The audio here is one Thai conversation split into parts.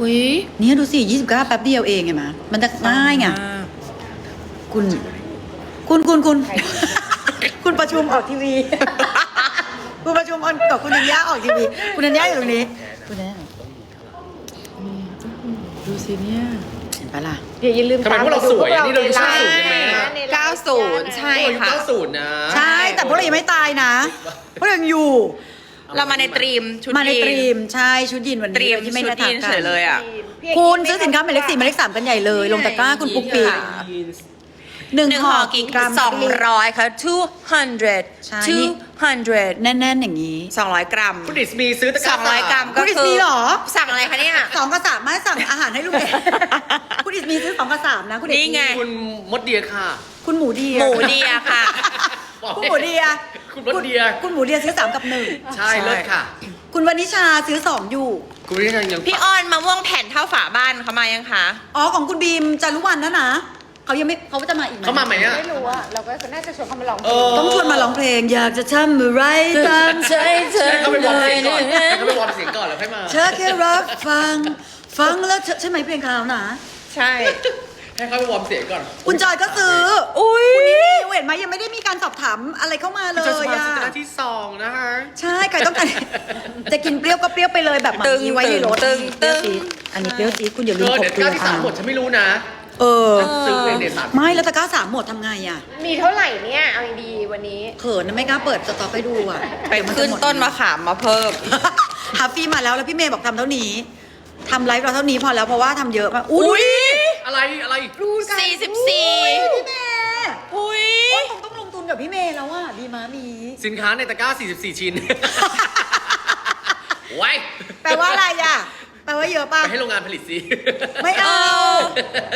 อุ้ยเนี่ยดูสิ29แป๊บเดียวเองไงมามันจะง่ายไงมากคุณ คุณคุณคุณ คุณประชุมออกทีวี คุณประชุมออนกับคุณธัญญาออกทีวี คุณธัญญาอยู่ตรงนี้ คุณธัญญาดูสิเนี่ยเห็นปะล่ะเดี๋ยวอย่าลืมทำไมพวกเราสวยอะนี่เราอยู่ใช่ช่างสูงกันไหมอะ90 ใช่พวกเราอยู่ค่ะเก้าศูนย์นะ ใช่ แต่พวกเรายังไม่ตายนะ พวกเรายังอยู่ เรามาในตรีมชุดมาในยีนตรีมใช่ชุดยีนวันตรีนี้มที่ไม่ชุได้ดยีนทำกัเฉยเลยอะ คุณซื้อสินค้าหมายเลขสี่หมายเลขสามกันใหญ่เลย ลงตะกร้าคุณปุ๊กปีค่ะหนึ่งหนึ่งห่ห่ออกี่กี่กรัมสองร้อยค่ะ two hundred ใช่นี่ two hundred แน่นๆอย่างนี้ สองร้อยกรัม คุณดิสมีซื้อตะกสร้าองร้อยกรัมคุก็ณดิสคืนีอย์เหรอ สั่งอะไรคะเนี่ย สองกับสามไม่สั่งอาหารให้ลูกเด็ก คุณอิสมีซื้อสองกับสามนะ คุณเด็กนี่ไง คุณมดเดียค่ะ คุณหมูเดียหมูเดียค่ะ คุณหมูเดีย คุณมดเดีย คุณหมูเดียซื้อสามกับหนึ่งใช่เลิศค่ะ คุณวนิชาซื้อสองอยู่ คุณวิทยายังพี่ออนมะม่วงแผ่นเท่าฝาบ้านเขามายังคะอ๋อของคุณบีมจารุวันนะนะเขายังไม่เขาจะมาอีกไหมเขามาไหมอะ ไม่รู้อะเราก็น่าจะชวนเขามาลองเพเอลงอต้องชวนมาร้องเพลงอยากจะทำอะไรตามใจเธอให้เขาไปวอร์มเสียงก่อนเลให้ยเขาไปวอร์มเสียงก่อนแล้วค่อยมาเธอแค่รับฟัง ฟังแล้วเธอใช่ไหมเพลงเขานะ ใช่ ให้เขาไปวอร์มเสียงก่อนคุณจอยก็ซื้อ อุ้ยคุณนี่เห็นไหมยังไม่ได้มีการสอบถามอะไรเข้ามาเลคุณยจะสมาอะชิกที่สองนะคะ ใช่ใครต้องการ จะกินเปรี้ยวก็เปรี้ยวไปเลยแบบหมาตึงมีไว้ในรถตึงเปรี้ยวตึงจี๊ดอันนี้เปรี้ยวจี๊ดคุณอย่าลืเอมอพเดี๋กยวเกลืเก้าอที่สามหมดฉันไม่รู้นะเออ ซื้อเองเดี๋ยวสามไม่แล้วตะกร้าสามหมดทำไงอะมีเท่าไหร่เนี่ย เอาดีๆวันนี้ เขินนะไม่กล้าเปิดสต็อกให้ดูอะไปขึ้นต้นมะขามมาเพิ่มฮัฟฟี่มาแล้วแล้วพี่เมย์บอกทำเท่านี้ทำไลฟ์เราเท่านี้พอแล้วเพราะว่าทำเยอะมากอุ้ย อะไรอะไรสี่สิบสี่พี่เมย์อุ้ย โอ๊ยคงต้องลงทุนกับพี่เมย์แล้วอะดีมามี สินค้าในตะกร้า 44 ชิ้น ไว้แปลว่าอะไรอะ แปลว่าเยอะป่ะ ไปให้โรงงานผลิตสิ ไม่เอา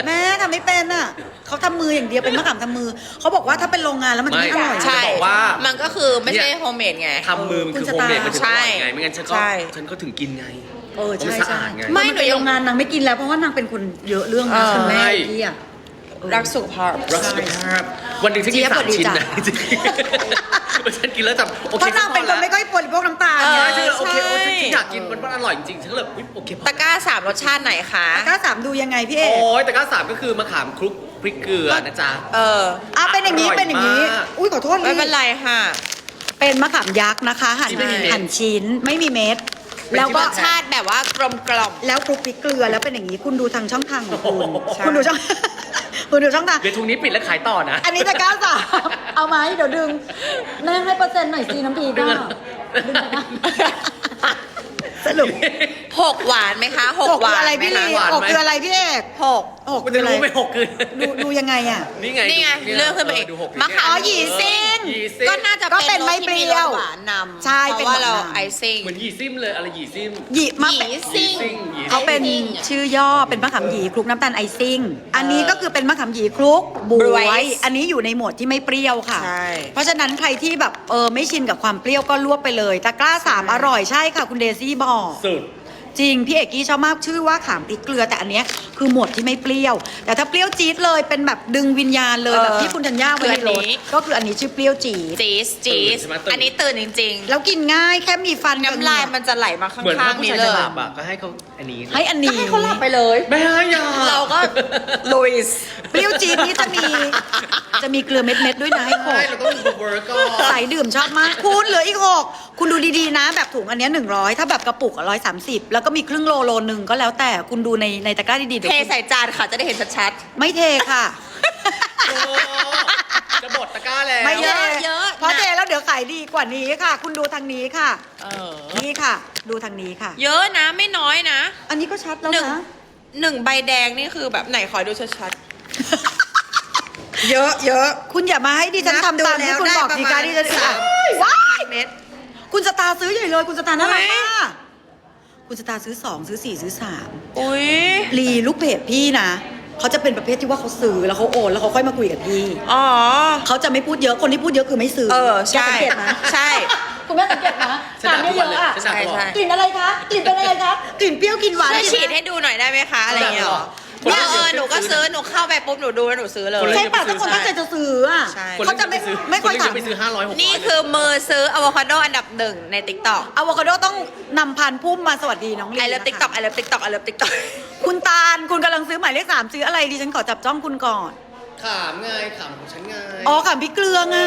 แม่ทำไม่เป็นอะ เขาทำมืออย่างเดียวเป็นมะขามทำมือ เขาบอกว่าถ้าเป็นโรงงานแล้วมันจะไม่อร่อย ใช่ จะบอกว่า มันก็คือไม่ใช่เนี่ยโฮมเมดไง ทำมือมันคือคุณโฮมเมดสตาร์มันถึงอร่อยไง ไม่งั้นฉันก็ใช่ ฉันก็ถึงกินไง เออใช่มันสะใช่อาดไง ไม่ไม่หนูโรงงานนางไม่กินแล้วเพราะว่านางเป็นคนเยอะเรื่องนะเออคุณแม่ใช่ พี่อะรักสุขภาพ รักสุขภาพวันหนึ่งฉันกินเจี๊ยบสามสวัสดีชิ้นจ้ะนะจริงๆฉันกินแล้วจำโอเพเคราะนางเป็นคนไม่ค่อยบริโภคน้ำตาลเอไงอ ใช่โอเคโอเคใช่ฉันอยากกินมันมันอร่อยจริงๆฉันก็เลยอุ๊ยโอเคพอ ตะกร้าสามรสชาติไหนคะตะกร้าสามดูยังไงพี่เอกโอ้ยแต่ก้าสามก็คือมะขามคลุกพริกเกลือนะจ๊ะ เออ อะเป็นอย่างนี้อร่อยเป็นอย่างนี้ มาก อุ้ยขอโทษไม่เป็นไรค่ะ เป็นมะขามยักษ์นะคะ หั่นที่ไม่มีเม็ด หั่นชิ้นไม่มีเม็ดเป็น แล้วที่ก็ รสชาติแบบว่ากลมกล่อม แล้วคลุกพริกเกลือแล้วเป็นอย่างนี้คุณดูทางช่องทางของคุณโอ้โหคุณดูช่อง คุณดูช่องทาง เดี๋ยวทุงนี้ปิดแล้วขายต่อนะอันนี้ตะกร้าสามเอาไหมเดี๋ยวดึงแม่ให้เปอร์เซ็นต์หน่อยสิน้ำพีดึก็งอะดึงตะกร้า สรุปหกหวานไหมคะหกหกหวานอะไรไหมพี่ลีคะหวานไหม หกคืออะไรพี่เอกหกหกมันคืจะออะไรรู้ไหม่หกคืนดูดูยังไงอะ นี่ไงนี่ไงดูเลื่อนขึ้นไปอีกดูหกมะขามอ๋อหยีซิ่งหยีซิ่งก็น่าจะก็เป็นไม่รสเปรี้ที่ยวรสหวานนำใช่เพเป็นราะว่าเราหวานนำไอซิ่ง เหมือนหยีซิมเลยอะไรหยีซิมหยีมะหยีซิ่งหยี ซิ่ง หยีซิ่งเขาเป็นไอซิ่งอะ ชื่อย่อเป็นมะขามหยีคลุกน้ำตาลไอซิ่ง อันนี้ก็คือเป็นมะขามหยีคลุกบบ๊ววย ยอันนี้อยู่ในหมวดที่ไม่เปรี้ยวค่ะ ใช่ เพราะฉะนั้นใครที่แบบเออไม่ชินกับความเปรี้ยวก็ลวกไปเลยตะกร้าสามอร่อยใช่ค่ะคุณเดซี่บอก สุด จริง พี่เอกกี้ชอบมากชื่อว่าขามพริกเกลือแต่อันเนี้ยคือหมวดที่ไม่เปรี้ยว แต่ถ้าเปรี้ยวจี๊ดเลยเป็นแบบดึงวิญญาณเลยเออแบบที่คุณธัญญาไว้ในรถคืออันนี้ ก็คืออันนี้ชื่อเปรี้ยวจี๊ดจี๊สจี๊สตื่นใช่ไหมตื่น อันนี้ตื่นจริงแล้วกินง่ายแค่มีฟันๆ กับน้ำลายมันจะไหลมาข้เหมือนถ้าางๆผู้นี้ชายเลจะยหลับอะก็ให้เขาอันนี้ให้อันนี้ให้เขาหลับไปเลย ไม่ให้ยาเราก็ลุยส์เปรี้ยวจี๊ดนี้จะมีจะมีเกลือเม็ดๆด้วยนะให้โขใช่กเราต้องดูเบอร์ก่อน สายดื่มชอบมาก คุณเหลืออีกหกคุณดูดีๆนะ แบบถุงอันเนี้หนึ่งร้อยถ้าแบบกระปุกร้อยสามสิบแล้วก็มีครึ่งโลโลหนึ่งก็แล้วแต่คุณดูในในตะกร้าดีๆเดี๋ยวเทคุณใส่จานค่ะจะได้เห็นชัด ไม่เทค่ะ โอ้จะบดตะกร้าแล้วไม่เทเยอะเยอะเพราะหนัก เทแล้วเดี๋ยวขายดีกว่านี้ค่ะ คุณดูทางนี้ค่ะ ๆเออนี่ค่ะ ดูทางนี้ค่ะ เยอะนะไม่น้อยนะ อันนี้ก็ชัดแล้วหนึ่งนะ หนึ่งใบแดงนี่คือแบบไหนขอดูชัดเยอะเยอะ คุณอย่ามาให้ดิฉันนับทำตามดูแล้ที่วคุณได้บอกประดีมาณการที่ฉันสามว้ายๆเม็ด คุณสตาร์ซื้อใหญ่เลย คุณสตาร์น่ารักอุ๊ยมากคุณสตาร์ซื้อสองซื้อสี่ซื้อสามอุ้ยรีลูกเพจพี่นะเขาจะเป็นประเภทที่ว่าเขาซื้อแล้วเขาโอนแล้วเขาค่อยมาคุยกับพี่อ๋อเขาจะไม่พูดเยอะคนที่พูดเยอะคือไม่ซื้อเออใช่แกสังเกตนะใช่คุณแม่สังเกตนะฉันด่าทุกวันเลยอะฉันด่าตลอดใช่กลิ่นอะไรคะกลิ่นเป็นอะไรคะกลิ่นเปรี้ยวกลิ่นหวานช่วยกลิ่นฉีดให้ดูหน่อยได้ไหมคะอะไรอย่างเงี้ย เหรอคนเอละอเออหนูก็ซื้อหนูเข้าไปปุ๊บหนูดูแล้วหนูซื้อเลยคนละใช่ป่ะถ้าคนตั้งใจจะซื้ออะใช่คนเขาจะไม่ไปซื้อไม่ค่อยนถาละมไปซื้อห้าร้อยหกร้อยนี่คือมือซื้ออะโวคาโดอันดับหนึ่งในติ๊กต็อกอะโวคาโดต้องนำพันธุ์พุ่มมาสวัสดีน้องลีไอเลิฟนะคะติ๊กต็อกไอเลิฟติ๊กต็อกไอเลิฟติ๊กต็อกคุณตาลคุณกำลังซื้อหมายเลขสามซื้ออะไรดิฉันขอจับจ้องคุณก่อน ขามไงขามของฉันไงอ๋อขำพริกเกลือไง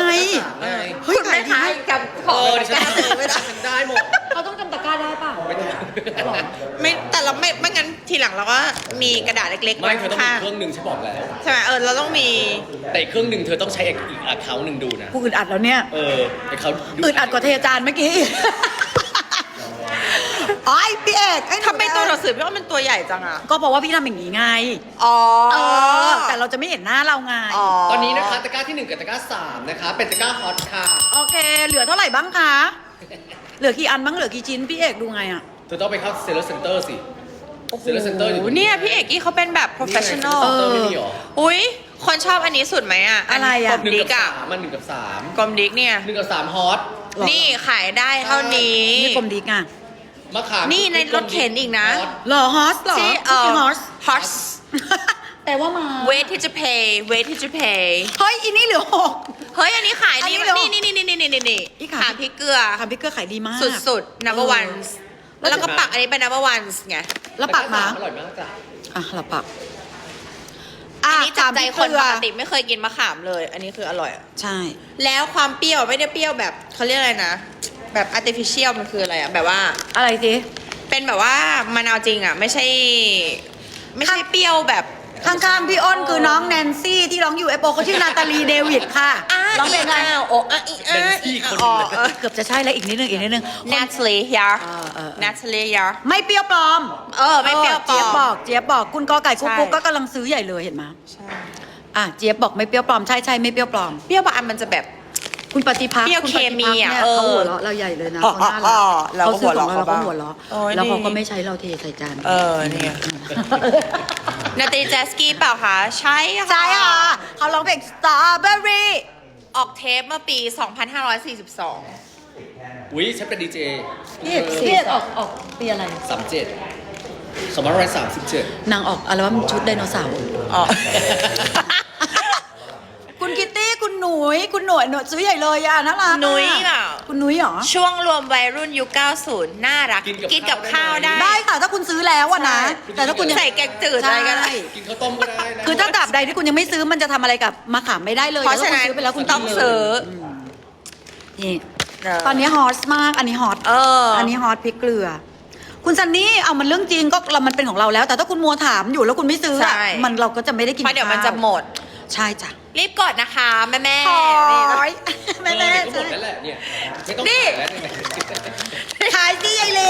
ขามไงเฮ้ยคุณขาแม่ยดีค้ามากกับขเอองอดิฉันกล้าซื้อไม่ได้ฉันได้หมดเขาต้องจำตะกร้าได้ป่ะไม่ต้องไม่แต่เราไม่ไม่งั้นทีหลังเราก็มีกระดาษเล็กๆไม่เธอต้องมีข้างเครื่องหนึ่งฉันบอกแล้ว ใช่ไหมเออเราต้องมี แต่อีกเครื่องหนึ่งเธอต้องใช้อีกอีกเคาหนึ่งดูนะ กูอึดอัดแล้วเนี่ยเออไอ้เขาอึดอัดกว่าเทจานเมื่อกี้ อ๋อไอพี่เอกไอ้ทำไมตัวหนังสือพี่ว่ามันตัวใหญ่จังอะก็เพราะว่าพี่ทำอย่างนี้ไง อ๋อเออ แต่เราจะไม่เห็นหน้าเราไง อ๋อ ตอนนี้นะคะตะกร้าที่หนึ่งกับตะกร้าสามนะคะเป็นตะกร้าฮอตค่ะโอเค เหลือเท่าไหร่บ้างคะ เหลือกี่อันบ้าง เหลือกี่ชิ้น พี่เอกดูไงอะเธอต้องไปเข้าเซลล์เซ็นเตอร์สิ โอ้โหเซลล์เซ็นเตอร์อยู่ตรงเนี่ยพี่เอกกี้เขาเป็นแบบ professional เออไม่มีหรอ อุ้ยคนชอบอันนี้สุดไหมอะอะไรอะ กลมหนึ่งดิกับกอะสามมันหนึ่งกับสามกลมดิกเนี่ย หนึ่งกับสามฮอต หรอ นี่ขายได้เท่านี้ นี่กลมดิกอะ มะขามนี่ในรถเข็นอีกนะฮอตหรอฮอสหรอที่เอคืออฮอส horse แต่ว่ามา wait ที่จะ pay wait ที่จะ pay เฮ้ยอีนี่เหลือหก เฮ้ย อันนี้ขายอันดีนี้มาเหรอนี่นี่นี่นี่นี่นี่นี่อีขาขายพริกเกลือทำพี่เกลือขายดีมาก สุดๆ number เออ one แล้วแล้วก็ปักอันนี้เป็น number one ไง แล้วปักมาอร่อยมากจ้ะอะเราปักอันนี้จับใจคนปกติมไม่เคยกินมะขามเลย อันนี้คืออร่อยอะใช่ แล้วความเปรี้ยวไม่ได้เปรี้ยวแบบเขาเรียกอะไรนะ แบบ artificial มันคืออะไรอะแบบว่า อะไรสิเป็นแบบว่ามะนาวจริงอะไม่ใช่ ไม่ใช่เปรี้ยวแบบ ข้างๆพี่อ้นคือน้องแนนซี่ที่ร้องอยู่เอโปเขาชื่อนาตาลีเดวิดค่ะร้องเพลงอะไรอ้าวโอ้อะอีอะเป็นซี่อีคนอ๋อหนึ่งเออเกือบจะใช่แล้วอีกนิดนึงอีกนิดนึง Natalie ยาเออเออเออ Natalie ยาไม่เปรี้ยวปลอมเออไม่เปรี้ยวปลอมเจี๊ยบบอกเจี๊ยบบอกคุณกอไก่กุ๊กใช่กุ๊กก็กำลังซื้อใหญ่เลยเห็นไหมใช่อะเจี๊ยบบอกไม่เปรี้ยวปลอมใช่ใช่ไม่เปรี้ยวปลอมเปรี้ยวบางอันมันจะแบบ คุณปฏิภาคเปรี้ยวคุณเคมีอะปฏิภาคเนี่ยเออเขาหัวเราะเราใหญ่เลยนะอ๋อเขาน่ารัอ๋อกเราก็เขาซื้อของเราหัวเราะเราก็บ้างหัวเราะโอ้ยแล้วเขาดีก็ไม่ใช้เราเทใส่จานเออเนี่ยนาตาลีแจสกี้เปล่าคะใช่ค่ะใช่ค่ะเขาร้องเพลง Strawberry ออกเทปเมื่อปี 2542 อุ้ยฉันเป็นดีเจพี่เอกพี่เอกออกออกปีอะไรสามเจ็ดสองพันร้อยสามสิบเจ็ดนางออกอัลบั้มชุดไดโนเสาร์ อ๋อคุณ คิตตี้คุณหนุยคุณหน่วยหน่วยซื้อใหญ่เลยอะน่ารักอะหนุยเปล่าคุณหนุยเหรอ ช่วงรวมวัยรุ่นยุค 90 น่ารัก กินกับข้าวได้ ได้ค่ะถ้าคุณซื้อแล้วอะนะแต่ถ้าคุณยังใส่แกงจืดอะไรกันใช่กินข้าวต้มก็ได้นะคือถ้าตราบใดที่คุณยังไม่ซื้อมันจะทำอะไรกับมะขามไม่ได้เลยเพราะฉะนั้นแต่ถ้คุณซื้อไปแล้วคุณต้องกินเลยซื้อนี่เออตอนนี้ฮอตมาก อันนี้ฮอต เอออันนี้ฮอตพริกเกลือ คุณซันนี่เอามันเรื่องจริงก็เรามันเป็นของเราแล้ว แต่ถ้าคุณมัวถามอยู่แล้วคุณไม่ซื้ออะใช่ มันเราก็จะไม่ได้กินเพราะเดี๋ยวมันจะข้าหมด ใช่จ้ะรีบกดนะคะ แม่แม่โอ้ยแม่แม่แม่แม่ก็หมดแล้วแหละเนี่ยไม่ต้องนี่ขายแล้วเนี่ยขายที่ไอเล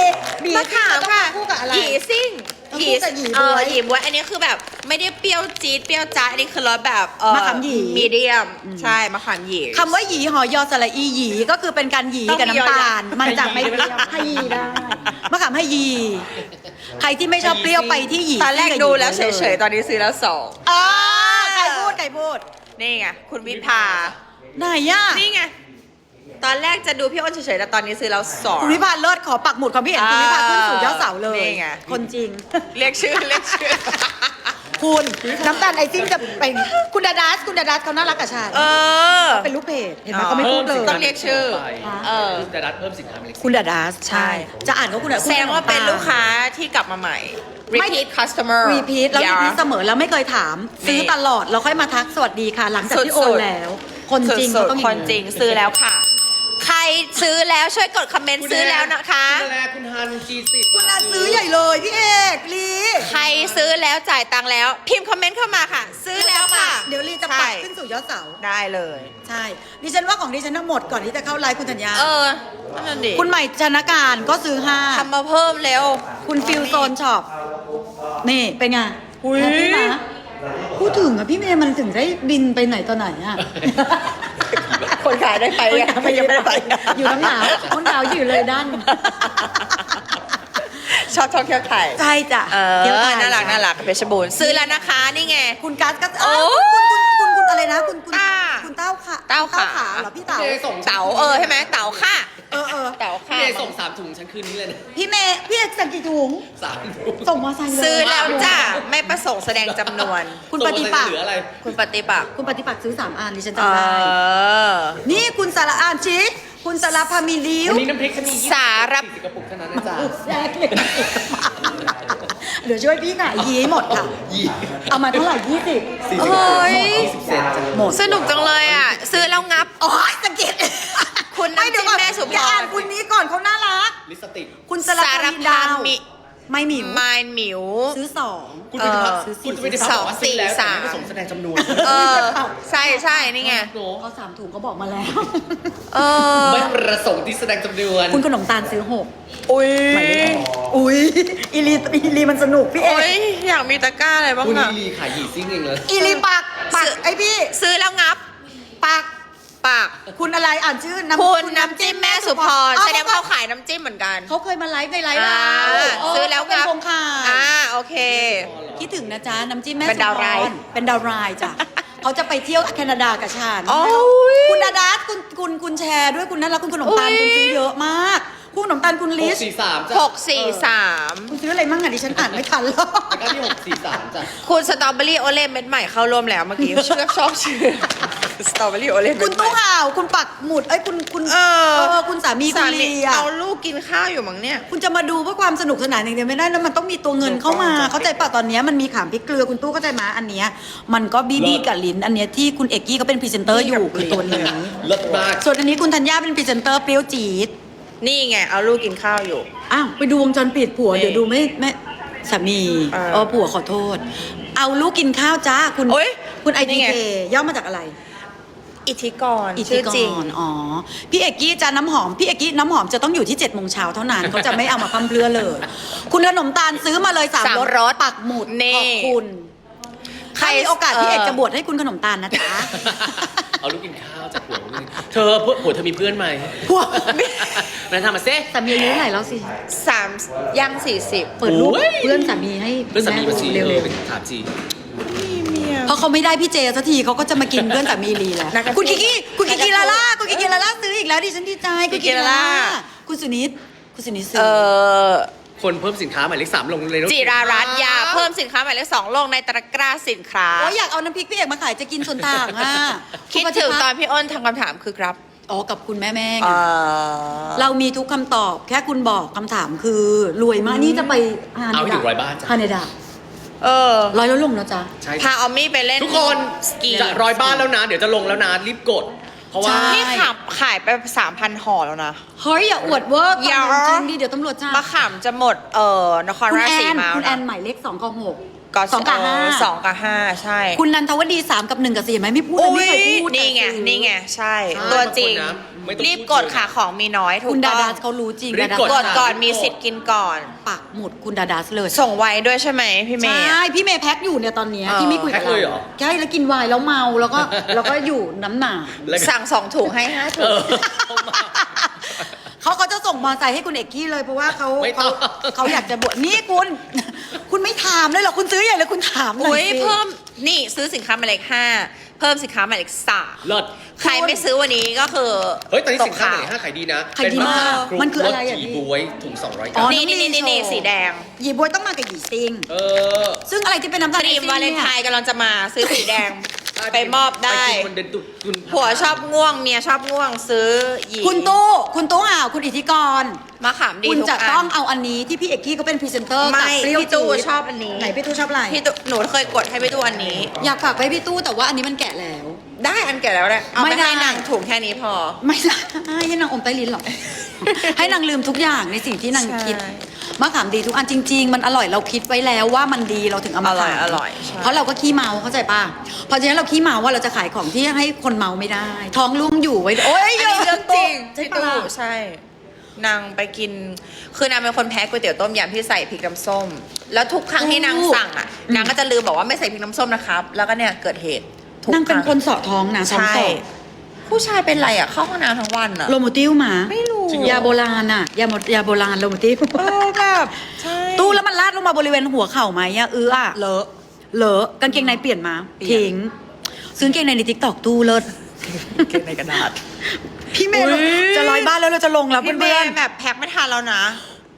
บีมะขามค่ะคู่กับอะไรหยีซิ่งต้องคู่กับหยีเออบ๊วยหยีบวยอันนี้คือแบบไม่ได้เปรี้ยวจี๊ดเปรี้ยวจ้าอันนี้คือรสแบบเออมะขามหยี มีเดียม ใช่มะขามหยี คำว่าหยีหอยอสระอีหยีก็คือเป็นการหยีต้องกับมีน้ำตาล ยอยักษ์ มันจะไม่เปรี้ยวให้หยีได้มะขามให้หยีใครที่ไม่ชอบเปรี้ยวไปที่หยีตอนแรกดูแล้วเฉยๆ ตอนนี้ซื้อแล้วสอง ๆอ๋อใครพูดใครพูด นี่ไงคุณวิภา ไหนอะนี่ไง ตอนแรกจะดูพี่อ้นเฉยๆแต่ตอนนี้ซื้อแล้วสอง คุณวิพาเลิศขอปักหมุดความพี่เห็นคุณวิพาขึ้นสู่ยอดเสาเลยนี่ไง คนจริง เรียกชื่อเรียกชื่อ คุณน้ำตาลไอซิ่งจะเป็นคุณดาดัสคุณดาดัสเขาน่ารักกับชาติเออ เป็นลูกเพจเห็นไหมเขาไม่พูดเลยต้องเรียกชื่อเออ แต่ดัดเพิ่มสินค้ามาเล็กคุณดาดัสใช่ จะอ่านเขาคุณดาแสดงว่าเป็นลูกค้าที่กลับมาใหม่ repeat customer รีพีทแล้วรี Yeah พีทเสมอแล้วไม่เคยถามซื้อตลอดเราค่อยมาทักสวัสดีค่ะ หลังจากที่โอนแล้ว คนจริงสุเขาดต้องอๆย่าคงนจริงซื้อแล้วค่ะ ใครซื้อแล้วช่วยกดคอมเมนต์ซื้อแล้วนะคะ คุณแลคุณฮันจีสิบคุณอาซื้อใหญ่เลยพี่เอกลี ใครซื้อแล้วจ่ายตังค์แล้ว พิมพ์คอมเมนต์เข้ามาค่ะ ซื้อแล้วค่ะเดี๋ยวลีจะปักขึ้นสู่ยอดเสา ได้เลย ใช่ ดิฉันว่าของดิฉันทั้งหมดก่อนที่จะเข้าไลฟ์คุณธัญญา เออนั่นดิคุณใหม่ชนการก็ซื้อห้าทำมาเพิ่มเร็วคุณฟิลโซนช็อป นี่เป็นไงอุ๊ยแฮปปี้นะพูดถึงอะพี่เมย์มันถึงได้บินไปไหนต่อไหนอะคนขายได้ไปอะไม่ยังไม่ได้ไป อยู่น้ำหนาวน้ำหนาวอยู่เลยด้าน ชอบท่องเที่ยวไทยใช่จ้ะเอที่ยวอไทยน่ารักน่ารักเพชรบูรณ์ซื้อแล้วนะคะนี่ไง คุณกัสก็โอ้อ้าวคุณคุณคุณคุณอะไรนะ คุณคุณต้า คุณเต้าค่ะเต้าขาเหรอพี่เต้าพี่เอส่งเต๋าเออใช่ไหมเต๋าค่ะเออเออเต๋าพี่ค่ะเอส่งสามถุงฉันคืนนี้เลยนะพี่เมย์พี่เอกสั่งกี่ถุงสามถุงส่งมาใส่เลยซื้อแล้วจ้ะไม่ประสงค์แสดงจำนวน คุณปฏิปักเหลืออะไรคุณปฏิปักษ์คุณปฏิปักษ์ซื้อสามอันดิฉันเอจำได้อนี่คุณสารอ่านชิ คุณสารพามีริ้ว วันนี้น้ำพริกฉันมีสารสี่สิบกระปุกเท่านั้นนะจ๊ะแซ่บเลยเดี๋ยวช่วยพี่ขายยีหมดค่ะ ยี่เอามาเท่าไหร่ยี่สิบสี่สิบเฮ้ย ยี่สิบเซนจ้ะหมดสนุกจังเลยอะ ซื้อแล้วงับ โอ้ยสะกิดคุณน้ำจิ้มไเดี๋ยวก่อนแม่สุพร อย่าอ่านคุณนี้ก่อนเขาน่ารัก ลิปสติก คุณสารสารพันพัดานวมิ ไม่หมิวมายหมิว ซื้อสองคุณปฏิพักษ์เออคุณปฏิพักษ์บอกว่าซื้อแล้วแต่ไม่ประสงค์แสดงจำนวนเออ ใช่ใช่นี่ไงโน้เขาสามถุงเขาบอกมาแล้ว เออ ไม่ประสงค์ที่แสดงจำนวน คุณขนมตาลซื้อหกอุ้ยหมายเลขหกอุ้ยอีลีอีลีมันสนุกพี่เอโอ้ยกอยากมีตะกร้าอะไรบ้างคุณอะลีขายหยี่ซิ่งเองเลยอีลีปากปากไอพี่ ซื้อแล้วงับปาก ปาก คุณอะไรอ่านชื่อน้ำคุณน้ำจิ้มแม่สุพรอ้แสดงว่าเขาขายน้ำจิ้มเหมือนกันเขาเคยมาไลฟ์ในไลฟ์อ่าเราเซื้อแล้วเขาเป็นงับโครงข่ายอ่าโอเค คิดถึงนะจ๊ะน้ำจิ้มแม่เป็นดาวสุพร้ายเป็นดาวรายจ้ะเขาจะไปเที่ยวแคนาดากับฉันโอ้ยคุณดาดาสคุณคุณคุณแชร์ด้วยคุณน่ารักคุณขนมตาลอุ๊ย คุณซื้อเยอะมาก คุณขนมตาลคุณหลิกสสี่สามหจ้ะกสี่สามคุณซื้ออะไรมั่งอะดิฉันอ่านไม่ทันแล้วตะกร้าที่หกสี่สามจ้ะ คุณสตรอเบอรี่โอเล่เม็ดใหม่เข้าร่วมแล้วเมื่อกี้ชื่อชอบชื่อ สตรอเบอรี่โอเล่คุณตู้ห่าว คุณปักหมุด เอ้ยคุณคุณเออคุณสามีคุสาณมีลีอะเอาลูกกินข้าวอยู่มั้งเนี่ย คุณจะมาดูเพื่อความสนุกสนานอย่างเดียวไม่ได้แล้วมันต้องมีตัวเงินเข้ามา เข้าใจป่ะตอนเนี้ยมันมีขามพริกเกลือคุณตู้เข้าใจไหมอันเนี้ยมันก็บีบีกับลิ้น อันเนี้ยที่คุณเอกกี้เขาเป็นพรีเซนเตอร์อยู่คือตัวนี้เลิศมากส่วนอันนี้คุณธัญญาเป็นพรีเซนเตอร์เปรี้ยวจี๊ดนี่ไงเอาลูกกินข้าวอยู่อ้าวไปดูวงจรปิดผัวนี่เดี๋ยวดูไม่ไม่สามีเออเออผัวขอโทษ เอาลูกกินข้าวจ้าคุณโอ๊ยคุณไอนี่ทีไงเคย่อมาจากอะไร อิทธิกรอิทธิชื่อกจริง รอ๋อ พี่เอกกี้จะน้ำหอม พี่เอกกี้น้ำหอมจะต้องอยู่ที่7จ็ดโมงเช้าเท่านั้น เขาจะไม่เอามาพัมเพลือเลย คุณขนมตาลซื้อมาเลยสามสามรสรสปักหมุดนี่ ขอบคุณใครถ้ามีโอกาสพี่เอกเออจะบวชให้คุณขนมตาลนะจ๊ะ เอาลูกกินข้าวจากหัวลูกเธอเพื่อนหัวเธอมีเพื่อนไหมผัวมันทำมาเซ่ สามีอายุเท่าไหร่แล้วสิ สามย่างสี่สิบ เปิดรูปโอ้ย เพื่อนสามีให้เพื่อนสามีมาจีเร็เอวอๆเป็นถามจี เพราะเขาไม่ได้พี่เจสักทีเขาก็จะมากินเพื่อนสามีลีแหละนักกระคุณกิกตุ้นกี้คุณกิกกี้นัลากกระตุ้นล่าคุณกิกกี้ลาล่าซื้ออีกแล้วดิฉันดีใจคุณกิกกี้ลาล่าคุณสุนิตคุณสุนิตซื้เออคนเพิ่มสินค้าหมายเลขสามลงเลยจิรารัตน์ยาเพิ่มสินค้าหมายเลขสองลงในตะกร้าสินค้า โอ้ยอยากเอาน้ำพริกพี่เอกมาขายจะกินส่วนต่างอะคิดถึงตอนพี่อ้นทำคำถามคือครับอ๋อกับคุณแม่แม่ไงอ่าเรามีทุกคำตอบแค่คุณบอกคำถามคือรวยมากนี่จะไปฮาเอาเนให้ถึดางร้อยบ้านจ้ะฮาเนดา เออ ร้อยแล้วลงนะจ๊ะ ใช่พาออมมี่ไปเล่นทุกคนสกีจะร้อยบ้านแล้วนะ เดี๋ยวจะลงแล้วนะ รีบกด เพราะว่า ใช่ นี่ขับขายไปสามพันห่อแล้วนะ เฮ้ย อย่าอวดเวอร์อย่าจริงดิเดี๋ยวตำรวจจ้ามะขามจะหมด เออนครคุณราชแอสีนมาคุณแล้วแอนนะหมายเลขสองกับหก ก็สองกับห้า เสองกับห้าใช่ คุณนันทวดีสามกับหนึ่งกับสี่เห็นไหมไม่พูดเลยอุ้ไม่ยเคยพูดนี่ไง แต่ซื้อนี่ไง ใช่ ใช่ตัวจริง บางคนนะไม่ต้องรีบพูดกดเยอะค่ะ ของมีน้อยถูคุกณดาต้องดาสเขารู้จริงรีบดาดาสกกดก่อนค่ะมีสิทธิ์กินก่อน ปักหมุดคุณดาดาสเลยส่งไวด้วยใช่ไหมพี่เมใชย์่พี่เมย์แพ็คอยู่เนี่ยตอนเนี้ยเออ ที่ไม่คุยกับแพ็คเลยเหรเราอใช่แล้วกินไวน์แล้วเมาแล้วก็ แล้วก็อยู่น้ำหนา แล้วก็สั่งสองถุงให้ห้าถุเอง อ เข้ามาเขาเขาจะส่งมอเตอร์ไซค์ให้คุณเอกกี้เลยเพราะว่าเขาไม่ต้เขาอง เขาอยากจะบวชนี่คุณ คุณไม่ถามเลยเหรอ คุณซื้อใหญ่เลยคุณถามหน่อุ้อยยสิ เพิ่มนี่ซื้อสินค้าหมายเลขห้าเพิ่มสินค้าหมายเลขสาม เลิศใครไม่ซื้อวันนี้ก็คือเฮ้ยตอนนี้สินค้าตไหกนข่วห้าขายดีนะขายดีมากเป็มันคืออะไรรอะสจีพี่บวยถุง200กอ๋รัอมนี่นี่นี่นี่นี่สีแดงหยีบวยต้องมากับหยีซิง เออซึ่งอะไรที่เป็นน้ำคตาลรีมไอซิ่งวาเลนเนี่ยไทน์กำลังจะมาซื้อสีแดง ไปมอบได้ ปกินคนเดินตุกุลผัวชอบง่วงเมียชอบง่วงซื้อหยีคุณตู้คุณตู้ห่าวคุณอิทธิกร มะขามดีคุณทุกจะอัต้อนงเอาอันนี้ที่พี่เอกกี้เขาเป็นพรีเซนเตอร์ไม่กับเปรี้ยวพี่ตู้จี๊ดชอบอันนี้ ไหนพี่ตู้ชอบอะไรพี่ตู้หนูเคยกดให้พี่ตู้อันนี้ อยากฝากไปให้พี่ตู้แต่ว่าอันนี้มันแกะแล้ว ได้อันแก่แล้วแหละเอาไม่ไปได้ให้นางถุงแค่นี้พอ ไม่ได้ให้นางอมใต้ลิ้นหรอก ให้นางลืมทุกอย่างในสิ่งที่นางใช่ คิดมะขามดีทุกอันจริง ๆ มันอร่อยเราคิดไว้แล้วว่ามันดีเราถึงเอามาอร่อยขายอร่อยใช่เพราะเราก็ขี้เมาเข้าใจป่ะเพราะฉะนั้นเราขี้เมาว่าเราจะขายของที่ให้คนเมาไม่ได้ ท้องลุ่มอยู่ไว้โอ้ยอันนี้เรื่องจริงใช่พี่ปะตู้ล่ะ ใช่ นางไปกิน คือนางเป็นคนแพ้ก๋วยเตี๋ยวต้มยำที่ใส่พริกน้ำส้ม แล้วทุกครั้งที่นางสั่งอะนางก็จะลืมบอกว่าไม่ใส่พริกน้ำส้มนะครับ แล้วก็เนี่ยเกิดเหตุ ทุกนางเป็นรั้คนเสาะท้องนะท้องใช่เสาะผู้ชายเป็นไรอะเข้าห้องน้ำทั้งวันอะ โลโมติลมา ไม่รู้จริงเหรอยาโบราณอะยาโมยาโบราณโลโมติลเออแบบใช่ตู้แล้วมันลาดลงมาบริเวณหัวเข่าไหมอะเอออะเลอะเหลอะกางเกงในเปลี่ยนมาเปลี่ยน ทิ้งซื้อกางเกงในในทิกตอกตู้เลิศเก็บในกระดาษ พี่เมย์เราจะร้อยบ้านแล้วเราจะลงแล้วพี่เมเพื่อนย์แบบแพ็คไม่ทันแล้วนะ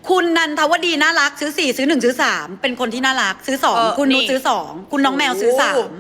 คุณนันทวดีน่ารักซื้อสี่ซื้อหนึ่งซื้อสามเป็นคนที่น่ารักซื้อสองเออคุณนุชนี่ซื้อสองคุณน้องแมวซื้อสาโอ้ม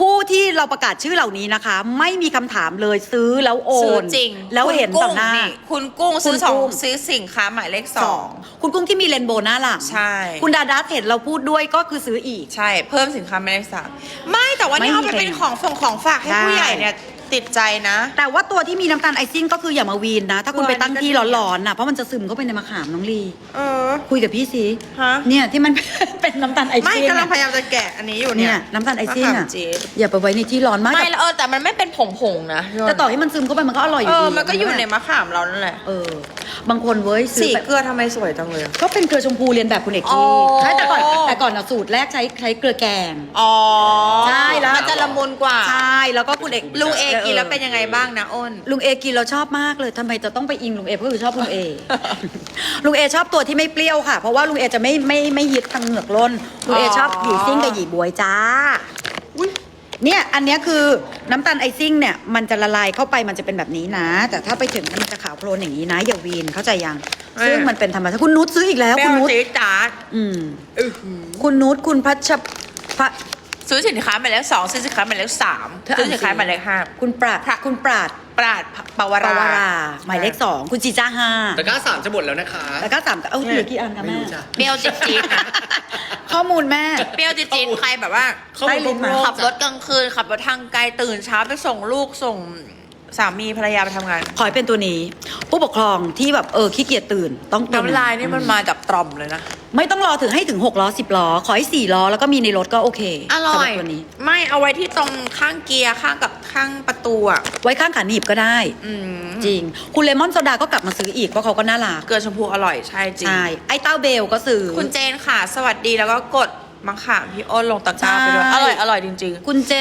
ผู้ที่เราประกาศชื่อเหล่านี้นะคะ ไม่มีคำถามเลยซื้อแล้วโอซื้อนจริงแล้วเห็นคุณต่อกุ้งหน้าคุณกุ้งซื้อคุณสองกุ้ง ซื้อสินค้าหมายเลขสองคุณกุ้งที่มีเลนโบว์หน้าหลังใช่คุณดาดัสเห็นเราพูดด้วยก็คือซื้ออีก ใช่เพิ่มสินค้าหมายเลขสามไม่แต่ว่านี่ไม่เอามีไปใครเป็นของส่งของฝากให้ได้ ผู้ใหญ่เนี่ย ติดใจนะ แต่ว่าตัวที่มีน้ำตาลไอซิ่งก็คืออย่ามาวีนนะ ถ้าคุณเออไปตั้งอันนี้ที่ก็ดี ร้อนๆนะเพราะมันจะซึมเข้าไปในมะขามน้องลี เออ คุยกับพี่สิฮะ เนี่ยที่มัน เป็นน้ำตาลไอไม่ซิ่งกำลังพอะยายามจะแกะอันนี้อยู่เนี่เนี่ยยน้ำตาลไอซิ่งมะอะขามจี๊ดอย่าไปไว้ในที่ร้อนมากไม่แต่แล้วเออแต่มันไม่เป็นผงๆนะแต่ต่อให้มันซึมเข้าไปมันก็อร่อยอเอยู่อดีมันก็อยู่ในมะขามเรานั่นแหละ เออบางคนเว้ยซื้สีอแบบ เกลือทำไมสวยจังเลยอะ ก็เป็นเกลือชมพูเรียนแบบคุณเอกอ๋กี้อ ใช่แต่ก่อนแต่ก่อนอะสูตรแรกใช้ใช้เกลือแกง อ๋อใช่แล้ว มันจะละมุนกว่า ใช่แล้วก็คุณเอกลุงเอกินแล้วเป็นยังไงบ้างนะอ้น ลุงเอกินเราชอบมากเลยทำไมจะต้องไปอิงลุงเอเพราะคือชอบลุงเอ ลุงเอชอบตัวที่ไม่เปรี้ยวค่ะ เพราะว่าลุงเอจะไม่ไม่ไม่ยึดทางเหงือกล้นลุงเออ๋อชอบหยีซิ่งกับหยีบวยจ้า เนี่ยอันเนี้ยคือน้ำตาลไอซิ่งเนี่ยมันจะละลายเข้าไปมันจะเป็นแบบนี้นะ แต่ถ้าไปถึงมันจะขาวโพลนอย่างนี้นะอย่าวีนเข้าใจยังซึ่งมันเป็นธรรมชาติคุณนุชซื้ออีกแล้วแป้คุณงนุชซีดจาร์ดอืมคุณนุชคุณพัชพะซื้อสินค้าหมายเลขสองซื้อสินค้าหมายเลขสามเธออ่าน ซื้อสินค้าหมายเลขห้าคุณปราดคุณปราดปราดปาวปราวาราหมายเลขสองคุณจีจ้าห้าตะกร้าสามจะหมดแล้วนะคะ แล้วก็สามเอ้าเหลือกี่อันคะไม่แม่รู้จ้ะ เปรี้ยวจี๊ดๆนะ ข้อมูลแม่ เปรี้ยวจี๊ดๆใครแบบว่า เข้าไปได้ลิ้นมา ขับรถกลางคืน ขับรถทางไกลตื่นเช้าไปส่งลูกส่ง สามีภรรยาไปทำงานขอให้เป็นตัวนี้ ผู้ปกครองที่แบบเออขี้เกียจตื่น ต้องตัวน้ำลายนี่มันมาจากตรอมเลยนะไม่ต้องรอถึงให้ถึง 6 ล้อ 10 ล้อ ขอให้4ล้อ แล้วก็มีในรถก็โอเคอร่สำหอยบตัวนี้ ไม่เอาไว้ที่ตรงข้างเกียร์ข้างกับข้างประตูอะไว้ข้างขาหนีบก็ได้ อืมจริง คุณเลมอนโซดาก็กลับมาซื้ออีกเพราะเขาก็น่ารักเกลือชมพูอร่อยใช่จริง ใช่ไอ้เต้าเบลก็ซื้อ คุณเจนค่ะ สวัสดีแล้วก็กด มะขามพี่อ้นลงตะกร้าไปด้วย ใช่ อร่อย อร่อยจริงคุณเจ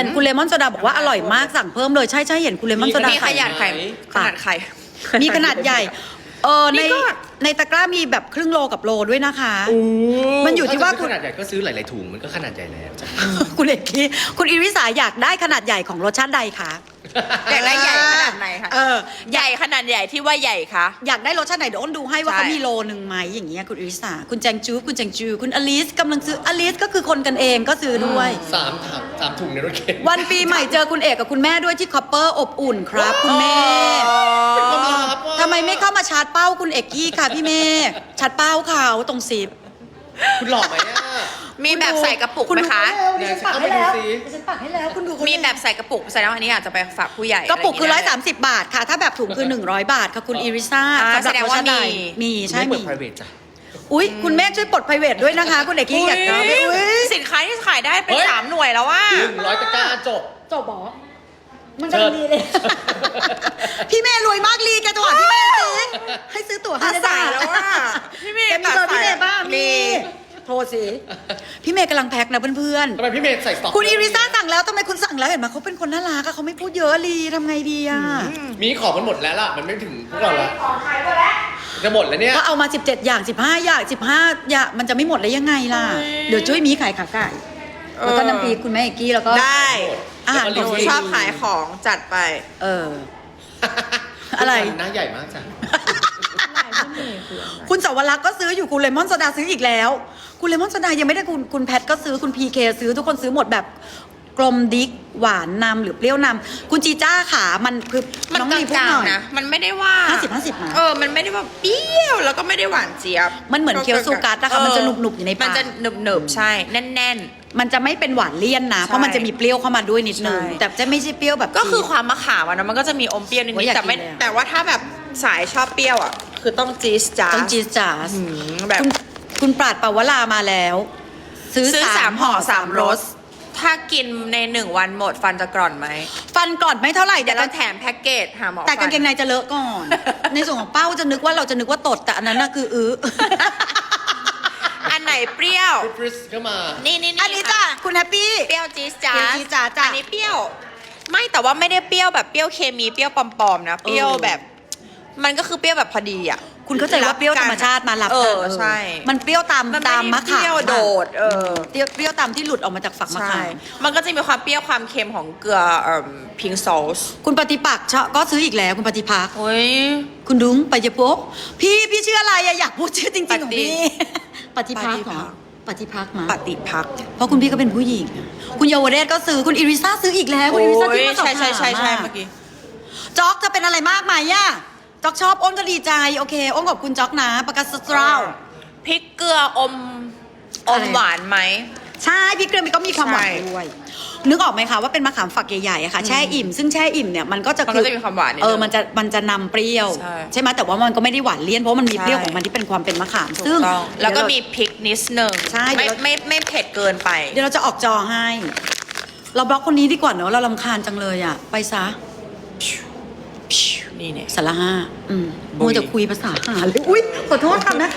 น คุณเลมอนโซดาบอกว่าอร่อยมากสั่งเพิ่มเลยใช่ใช่เห็นคุณเลมอนโซๆดามีขใส่นาดไข่ขนาดไข่มีขนาดใหญ่ เออในนี่ก็ ในตะกร้ามีแบบครึ่งโลกับโลด้วยนะคะ มันอยู่ที่ว่าถ้คุจะณขนาดใหญ่ก็ซื้อหลาย ๆ ถุงมันก็ขนาดใหญ่แล้วจ้ะคุณเอกกี้คุณอิริสาอยากได้ขนาดใหญ่ของรสชาติใดคะ อยากได้ใหญ่ขนาดไหนคะเออ ใหญ่ขนาดใหญ่ที่ว่าใหญ่คะอยากได้รสชาติไหนเดี๋ยวอ้นดูให้ว่าใช่เขามีโลนึงไหมอย่างเงี้ยคุณอิริสาคุณแจงจูคุณแจงจูคุณอลิสกำลังซื้ออลิสก็คือคนกันเองก็ซื้อด้วย สามถังสามถุงในรถเข็นวันปีใหม่เจอคุณเอกกับคุณแม่ด้วยที่คอปเปอร์อบอุ่นครับคุณแม่เป็นความลับว่ะ ทำไมไม่เข้ามาชาร์จเป้าคุณเอกกี้ค่ะพี่เมย์ชาร์จเป้าเขาตรงสิบ คุณหล่อไหมอะมีแบบใส่กระปุกคุณไหมดูคะเขาเร็วดิฉันปักให้แล้วเดี๋ยวดิฉันปักให้แล้ว คุณดูเขามีเร็วแบบใส่กระปุกแสดงว่าอันนี้อาจจะไปฝากผู้ใหญ่กระปุกคือะร้อยไย่สางมสิบบาทค่ะ ถ้าแบบถุงคือหนึ่งร้อยบาทค่ะคุณอิริซ่าอ่าสำหรับแสดงรสว่าชาติใดมีมีใช่ไม่เปิมีด private จ้ะ อุ้ยคุณแม่ช่วยปลด private ด้วยนะคะ คุณเอกกี้อยากจะอุ๊ยอุ้ยสินค้าที่ขายได้เป็นเฮ้ย สามหน่วยแล้วว่า หนึ่งร้อยตะกร้าจบ จบหรอมันกำลังดีเลยพี่เมย์รวยมากลีแกจะหวานพี่เมย์สิให้ซื้อตั๋วให้ตัดได้สายแล้วอะ โทรสิ พี่เมย์กำลังแพ็คนะเพื่อนทำไมพี่เมย์ใส่สต็อกๆ คุณอิริซ่าสั่งแล้วทำไมคุณสั่งแล้วเห็นไหมเขาเป็นคนน่ารักอะเขาไม่พูดเยอะลีทำไงดีอะมีของมันหมดแล้วล่ะ มันไม่ถึงพวกเราละจะหมดแล้วเนี่ย ก็เอามา 17 อย่าง 15 อย่าง 15 อย่างมันจะไม่หมดเลยยังไงล่ะเดี๋ยวช่วยมีขายขาไก่แล้วก็น้ำพริกคุณแม่เอกกี้แล้วก็ได้ อาหารหขนูองชอบขายของจัดไป เออ อะไร หน้าใหญ่มากจ้ะ คุณสาวรักษ์ก็ซื้ออยู่คุณเลมอนโซดาซื้ออีกแล้ว คุณเลมอนโซดายังไม่ได้คุณคุณแพทก็ซื้อคุณพีเคซื้อทุกคนซื้อหมดแบบกลมดิกหวานนำหรือเปรี้ยวนำคุณจีจ้าขามันคือมันน้องกลีพูดลางหน่อย ๆนะ มันไม่ได้ว่าห้าสิบห้าสิบนะ เออ มันไม่ได้ว่าเปรี้ยว แล้วก็ไม่ได้หวานเจี๊ยบมันเหมือนเคี้ยวซูกัสนะคะมันจะหนุบๆอยู่ในปาก มันจะหนึบๆใช่ แน่นมันจะไม่เป็นหวานเลี่ยนนะเพราะมันจะมีเปรี้ยวเข้ามาด้วยนิดนึง ใช่ แต่จะไม่ใช่เปรี้ยวแบบๆก็คือความมะขามอะนะมันก็จะมีอมเปรี้ยวนิโอ้ยดอยากๆแต่ไม่กินเลยอะ แต่ว่าถ้าแบบสายชอบเปรี้ยวอะคือต้องจีสจ้าต้องจีสจาสอืมแบบคุณ คุณปราดปาวลามาแล้ว ซื้อซื้อสาสามมห่ห่ออสาสามมรรสสถ้ากินในหนึ่งวันหมดฟันจะกร่อนไหม ฟันก่อนไม่เท่าไหร่เดี๋แต่ยวเราเราแถมแพ็กเกจหาหมอแต่กางเกงฟัในจะเลอะก่อน ในส่วนของเป้าจะนึกว่าเราจะนึกว่าตดแต่อันนั้นน่ะคืออื้อ อันไหนเปรี้ยว ฟริสเข้ามา นี่นี่อันนี้จ้ะคุณแฮปปี้ เปรี้ยวจี๊ดจ้าเปรี้ยวจี๊ดจ๊าดจ้ะอันนี้เปรี้ยว ไม่แต่ว่าไม่ได้เปรี้ยวแบบเปรี้ยวเคมีเปรี้ยวปลอมๆนะ เปรี้ยวเออแบบ มันก็คือเปรี้ยวแบบพอดีอะ คุณเข้าใจว่าเปรี้ยวธรรมชาติมารับเอกันอใช่ มันเปรี้ยวตามมันไม่ตามได้มะขามเปรี้ยวโดด เออ เปรี้ยวเปรี้ยวตามที่หลุดออกมาจากฝักมะใช่ ขาม มันก็จะมีความเปรี้ยวความเค็มของเกลือเอ่อพิงซอสคุณปฏิปักษ์ชอบก็ซื้ออีกแล้วคุณปฏิพักษ์ โอ้ย คุณดุ้งไปเยโป๊ะพี่พี่ชื่ออะไรอะอยากพูดชื่อจริงๆของปฏิพี่ปฏิพักษ์เหรอปฏิพักษ์มาปฏิพักษ์เพราะคุณพี่ก็เป็นผู้หญิงคุณเยาวเรศก็ซื้อคุณอิริซ่าซื้ออีกแล้วคุณอิริซ่าที่มาสอบใช่ใช่ใช่ใช่ถามอะเมื่อกี้ จ๊อกจะเป็นอะไรมากไหมอะ จ๊อกชอบอ้นก็ดีใจโอเคอ้นขอบคุณจ๊อกนะประกาศสตราว พริกเกลืออมออะไรมหวานไหม ใช่พริกเกลือมันก็มีความหวานใช่ด้วย นึกออกไหมคะว่าเป็นมะขามฝักใหญ่ๆอะค่ะแช่อิ่มซึ่งแช่อิ่มเนี่ยมันก็จะมันก็จะมีความหวานนิดนึงเออมันจะมันจะนำเปรี้ยว ใช่ไหมแต่ว่ามันก็ไม่ได้หวานเลี่ยนเพราะมันมีเปรี้ยวใช่ของมันที่เป็นความเป็นมะขามถูกซึ่ง ต้องแล้วก็เดี๋ยมีพริกนิดหนึ่งใช่ไม่เดี๋ยวเรา ไม่ไม่เผ็ดเกินไป เดี๋ยวเราจะออกจอให้ เราบล็อกคนนี้ดีกว่าเนอะเราลำคาญจังเลยอะไปซะ นี่เนี่ยสารห้าอืมบุยมัวจะคุยภาษาหาเลยอุ้ยขอโทษค่ะนะ